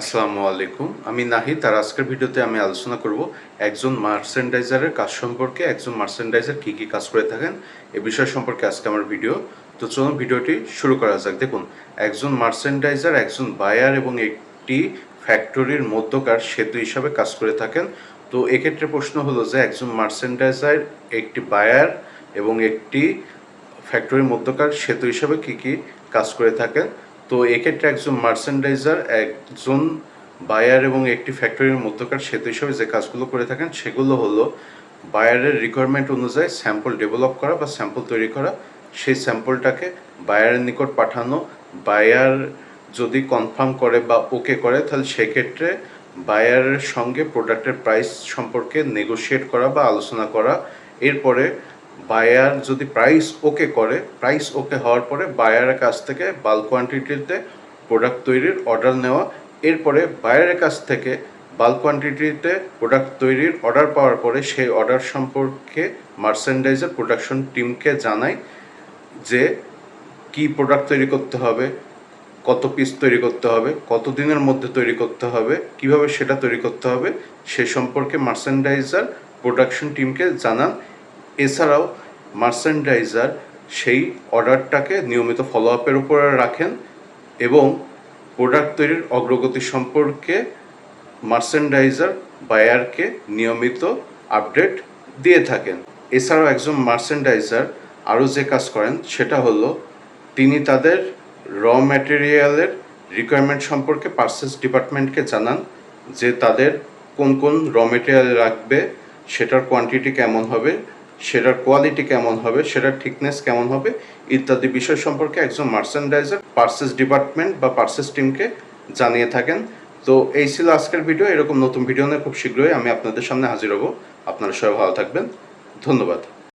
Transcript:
আসসালামু আলাইকুম। আমি নাহি তার আজকের ভিডিওতে আমি আলোচনা করব একজন মার্চেন্ডাইজারের কাজ সম্পর্কে, একজন মার্চেন্ডাইজার কী কী কাজ করে থাকেন এ বিষয় সম্পর্কে আজকে আমার ভিডিও। তো চলুন ভিডিওটি শুরু করা যাক। দেখুন, একজন মার্চেন্ডাইজার, একজন বায়ার এবং একটি ফ্যাক্টরির মধ্যকার সেতু হিসাবে কাজ করে থাকেন। তো এক্ষেত্রে প্রশ্ন হলো যে একজন মার্চেন্ডাইজার, একটি বায়ার এবং একটি ফ্যাক্টরির মধ্যকার সেতু হিসাবে কী কী কাজ করে থাকেন? তো এক্ষেত্রে একজন মার্চেন্ডাইজার একজন বায়ার এবং একটি ফ্যাক্টরির মধ্যকার সেতু হিসেবে যে কাজগুলো করে থাকেন, সেগুলো হলো বায়ারের রিকোয়ারমেন্ট অনুযায়ী স্যাম্পল ডেভেলপ করা বা স্যাম্পল তৈরি করা। সেই স্যাম্পলটাকে বায়ারের নিকট পাঠানো বায়ার যদি কনফার্ম করে বা ওকে করে, তাহলে সেক্ষেত্রে বায়ারের সঙ্গে প্রোডাক্টের প্রাইস সম্পর্কে নেগোশিয়েট করা বা আলোচনা করা। এরপরে বায়ার যদি প্রাইস ওকে করে প্রাইস ওকে হওয়ার পরে বায়ারের কাছ থেকে বাল্ক কোয়ান্টিটিতে প্রোডাক্ট তৈরির অর্ডার নেওয়া, এরপরে বায়ারের কাছ থেকে বাল্ক কোয়ান্টিটিতে প্রোডাক্ট তৈরির অর্ডার পাওয়ার পরে সেই অর্ডার সম্পর্কে মার্চেন্ডাইজার প্রোডাকশন টিমকে জানায় যে কি প্রোডাক্ট তৈরি করতে হবে, কত পিস তৈরি করতে হবে, কত দিনের মধ্যে তৈরি করতে হবে, কীভাবে সেটা তৈরি করতে হবে, সে সম্পর্কে মার্চেন্ডাইজার প্রোডাকশন টিমকে জানান। এছাড়াও মার্চেন্ডাইজার সেই অর্ডারটাকে নিয়মিত ফলো আপের উপরে রাখেন এবং প্রোডাক্ট তৈরির অগ্রগতি সম্পর্কে মার্চেন্ডাইজার বায়ারকে নিয়মিত আপডেট দিয়ে থাকেন। এছাড়াও একজন মার্চেন্ডাইজার আরও যে কাজ করেন সেটা হলো তিনি তাদের র ম্যাটেরিয়ালের রিকোয়ারমেন্ট সম্পর্কে পার্সেস ডিপার্টমেন্টকে জানান যে তাদের কোন কোন র মেটেরিয়াল লাগবে, সেটার কোয়ান্টিটি কেমন হবে সেটার কোয়ালিটি কেমন হবে, সেটার ঠিকনেস কেমন হবে, ইত্যাদি বিষয় সম্পর্কে একজন মার্চেন্ডাইজার পার্সেস ডিপার্টমেন্ট বা পার্সেস টিমকে জানিয়ে থাকেন। তো এই ছিল আজকের ভিডিও এরকম নতুন ভিডিও নিয়ে খুব শীঘ্রই আমি আপনাদের সামনে হাজির হব। আপনারা সবাই ভালো থাকবেন। ধন্যবাদ।